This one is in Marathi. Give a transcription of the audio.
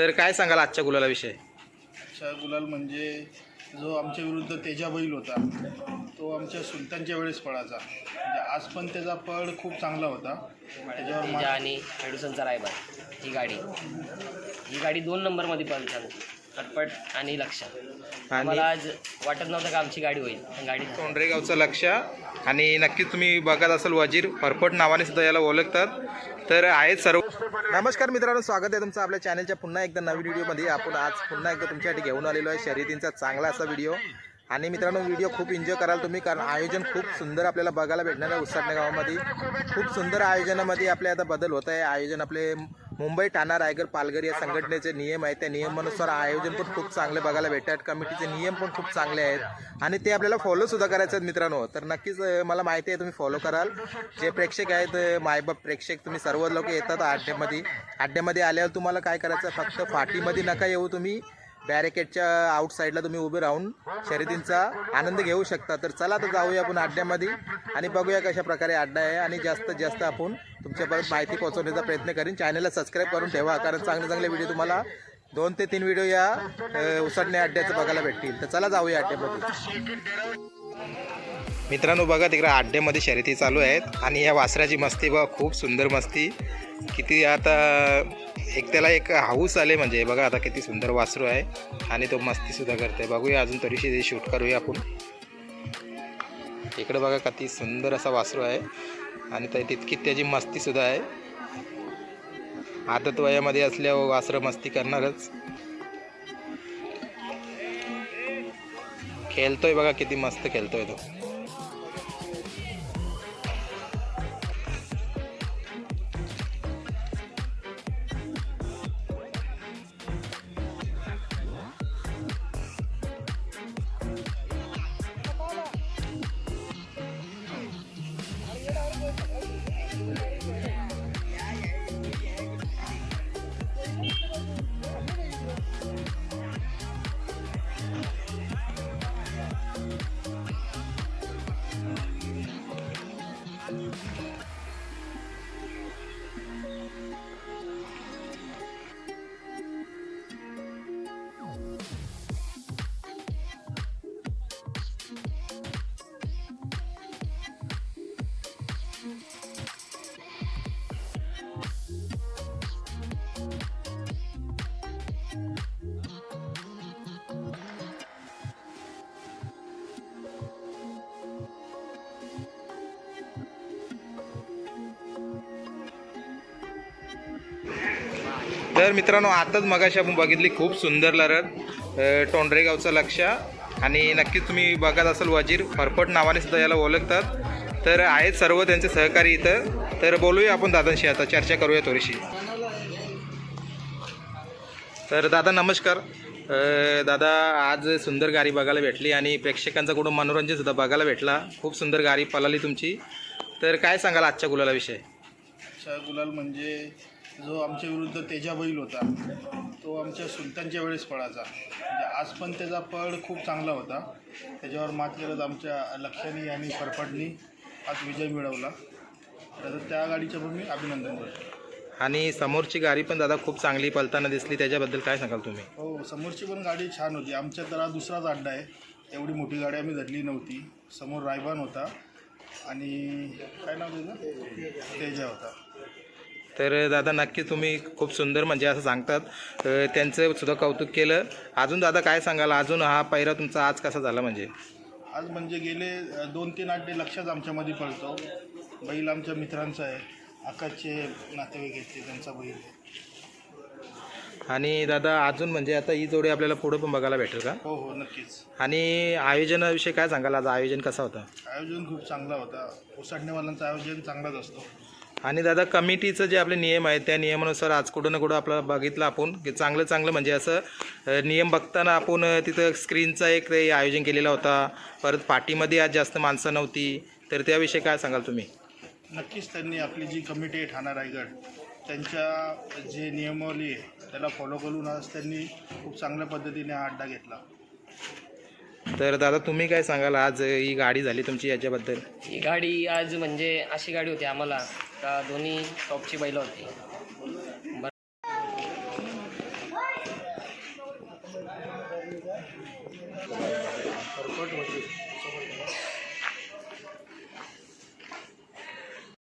तर काय सांगाल आजच्या गुलालाविषयी अशा गुलाल म्हणजे जो आमच्या विरुद्ध तेजा बैल होता तो आमच्या सुलतानच्या वेळेस पळाचा म्हणजे आज पण त्याचा पळ खूप चांगला होता. त्याच्यावर तेजा मा- आणि मेडुसनचा रायबार ही गाडी. ही गाडी दोन नंबरमध्ये पळतात पटपट आणि लक्ष. आम्हाला आज वाटत नव्हतं का आमची गाडी होईल. पण गाडी तोंडरेगावचं लक्ष. आणि नक्कीच तुम्ही बघत असाल वजीर फरफट नावाने सुद्धा याला ओळखतात. तर आहेत सर्व नमस्कार मित्रांनो स्वागत आहे तुमचं आपल्या चॅनलच्या पुन्हा एकदा नवीन व्हिडिओमध्ये. आपण आज पुन्हा एकदा तुमच्यासाठी घेऊन आलेलो आहे शर्यतींचा चांगला असा व्हिडिओ. आणि मित्रांनो व्हिडिओ खूप एन्जॉय कराल तुम्ही कारण आयोजन खूप सुंदर आपल्याला बघायला भेटणार आहे उसाटणे गावामध्ये. खूप सुंदर आयोजनामध्ये आपले आता बदल होत आहे. आयोजन आपले मुंबई ठाणा रायगड पालघर या संघटनेचे नियम आहेत. त्या नियमानुसार आयोजन पण खूप चांगले बघायला भेटतात. कमिटीचे नियम पण खूप चांगले आहेत. आणि ते आपल्याला फॉलो सुद्धा करायचे आहेत मित्रांनो. तर नक्कीच मला माहिती आहे तुम्ही फॉलो कराल. जे प्रेक्षक आहेत मायबाप प्रेक्षक तुम्ही सर्व लोक येतात अड्ड्यामध्ये. अड्ड्यामध्ये आल्यावर तुम्हाला काय करायचं फक्त फाटीमध्ये नका येऊ तुम्ही. बॅरिकेडच्या आउटसाईडला तुम्ही उभे राहून शर्यतींचा आनंद घेऊ शकता. तर चला तर जाऊया आपण अड्ड्यामध्ये. आणि बघूया कशा प्रकारे अड्डा आहे. आणि जास्तीत जास्त आपण तुमच्यापर्यंत माहिती पोहोचवण्याचा प्रयत्न करीन. चॅनलला सबस्क्राईब करून ठेवा कारण चांगले चांगले व्हिडिओ तुम्हाला दोन ते तीन व्हिडिओ या उसडण्या अड्ड्याचं बघायला भेटतील. तर चला जाऊया अड्ड्यामध्ये. मित्रांनो बघा तिकडे अड्ड्यामध्ये शर्यती चालू आहेत आणि या वासराची मस्ती बघा खूप सुंदर मस्ती. किती आता एक त्याला एक हाऊस आले म्हणजे बघा आता किती सुंदर वासरू आहे. आणि तो मस्तीसुद्धा करते बघूया अजून थोडीशी शूट करूया आपण. इकडे बघा किती सुंदर असा वासरू आहे. आणि त्या तितकी त्याची मस्ती सुद्धा आहे. आदत वयामध्ये असल्यावर वासरं मस्ती करणारच. खेळतोय बघा किती मस्त खेळतोय तो. तर मित्रांनो आताच मगाशी आपण बघितली खूप सुंदर लढत अ, टोंडरेगावचं लक्ष. आणि नक्कीच तुम्ही बघत असाल वजीर फरफट नावाने सुद्धा याला ओळखतात. तर आहेत सर्व त्यांचे सहकारी इथं. तर बोलूया आपण दादांशी आता चर्चा करूया थोडीशी. तर दादा नमस्कार. दादा आज सुंदर गाडी बघायला भेटली आणि प्रेक्षकांचा कुठं मनोरंजन सुद्धा बघायला भेटला. खूप सुंदर गाडी पळाली तुमची. तर काय सांगाल आजच्या गुलालाविषयी? आजच्या गुलाल म्हणजे जो आमच्या विरुद्ध तेजा बैल होता तो आमच्या सुलतानच्या वेळेस पळाचा म्हणजे आज पण त्याचा पळ खूप चांगला होता. त्याच्यावर मात करत आमच्या लक्षानी आणि फरफटनी आज विजय मिळवला. तर त्या गाडीचं पण मी अभिनंदन करतो. आणि समोरची गाडी पण दादा खूप चांगली पळताना दिसली. त्याच्याबद्दल काय सांगाल तुम्ही? हो समोरची पण गाडी छान होती. आमच्या तर हा दुसराच अड्डा आहे. एवढी मोठी गाडी आम्ही धरली नव्हती. समोर रायबान होता आणि काय नाव त्याचं? तेजा होता. तर दादा नक्की तुम्ही खूप सुंदर म्हणजे असं सांगतात. त्यांचं सुद्धा कौतुक केलं. अजून दादा काय सांगाल? अजून हा पैरा तुमचा आज कसा झाला म्हणजे? आज म्हणजे गेले दोन तीन अड्डे लक्षात आमच्यामध्ये पडतो. बैल आमच्या मित्रांचा आहे. आकाशचे नातेवाईक ते त्यांचा बैल आहे. आणि दादा अजून म्हणजे आता ही जोडी आपल्याला पुढं पण बघायला भेटेल का? हो हो नक्कीच. आणि आयोजनाविषयी काय सांगाल? आज आयोजन कसा होता? आयोजन खूप चांगला होता. ओसाडणेवाल्यांचं आयोजन चांगलाच असतो. आणि दादा कमिटीचं जे आपले नियम आहेत त्या नियमानुसार आज कुठं ना कुठं आपलं बघितलं आपण. की चांगलं चांगलं म्हणजे असं नियम बघताना आपण तिथं स्क्रीनचा एक ते आयोजन केलेला होता. परत पाठीमध्ये आज जास्त माणसं नव्हती. तर त्याविषयी काय सांगाल तुम्ही? नक्कीच त्यांनी आपली जी कमिटी आहे ठाणा रायगड त्यांच्या जे नियमावली आहे त्याला फॉलो करून आज त्यांनी खूप चांगल्या पद्धतीने हा अड्डा घेतला. तर दादा तुम्ही काय सांगाल? आज ही गाडी झाली तुमची याच्याबद्दल. ही गाडी आज म्हणजे अशी गाडी होती आम्हाला. का दोन्ही टॉपची बैल होती. बरं